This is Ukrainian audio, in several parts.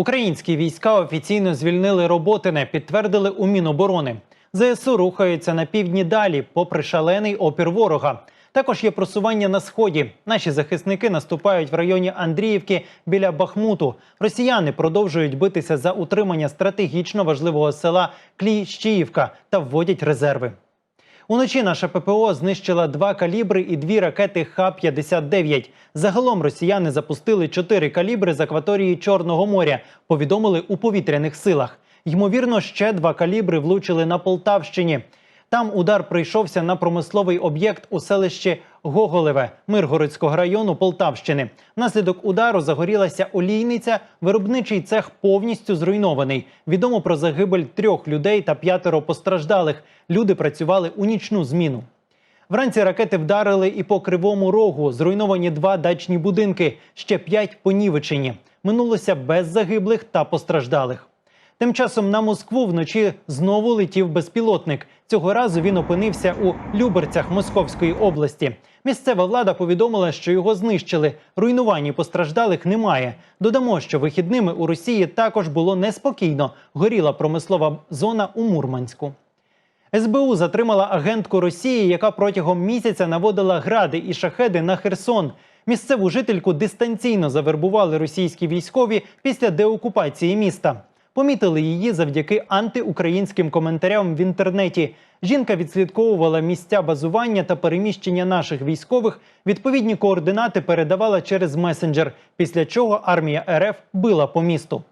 Українські війська офіційно звільнили Роботине, підтвердили у Міноборони. ЗСУ рухаються на півдні далі, попри шалений опір ворога. Також є просування на сході. Наші захисники наступають в районі Андріївки біля Бахмуту. Росіяни продовжують битися за утримання стратегічно важливого села Кліщіївка та вводять резерви. Уночі наша ППО знищила два калібри і дві ракети Х-59. Загалом росіяни запустили чотири калібри з акваторії Чорного моря. Повідомили у повітряних силах. Ймовірно, ще два калібри влучили на Полтавщині. Там удар прийшовся на промисловий об'єкт у селищі Гоголеве Миргородського району Полтавщини. Внаслідок удару загорілася олійниця. Виробничий цех повністю зруйнований. Відомо про загибель трьох людей та п'ятеро постраждалих. Люди працювали у нічну зміну. Вранці ракети вдарили і по кривому рогу. Зруйновані два дачні будинки, ще п'ять понівечені. Минулося без загиблих та постраждалих. Тим часом на Москву вночі знову летів безпілотник. Цього разу він опинився у Люберцях Московської області. Місцева влада повідомила, що його знищили. Руйнувань і постраждалих немає. Додамо, що вихідними у Росії також було неспокійно. Горіла промислова зона у Мурманську. СБУ затримала агентку Росії, яка протягом місяця наводила гради і шахеди на Херсон. Місцеву жительку дистанційно завербували російські військові після деокупації міста. Помітили її завдяки антиукраїнським коментарям в інтернеті. Жінка відслідковувала місця базування та переміщення наших військових. Відповідні координати передавала через месенджер, після чого армія РФ била по місту.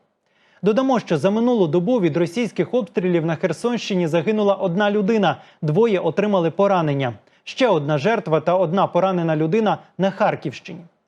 Додамо, що за минулу добу від російських обстрілів на Херсонщині загинула одна людина, двоє отримали поранення. Ще одна жертва та одна поранена людина на Харківщині.